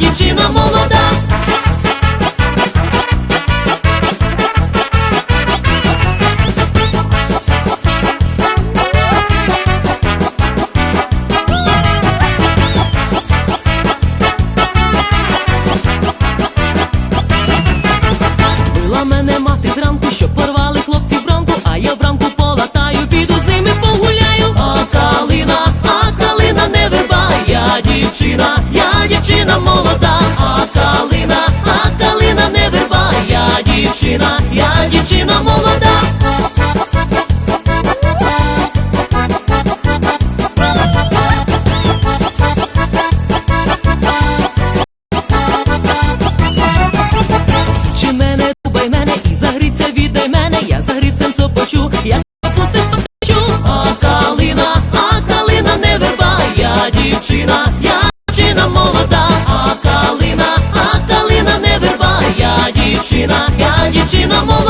que te mamou я дівчина молода. Nordestino, vou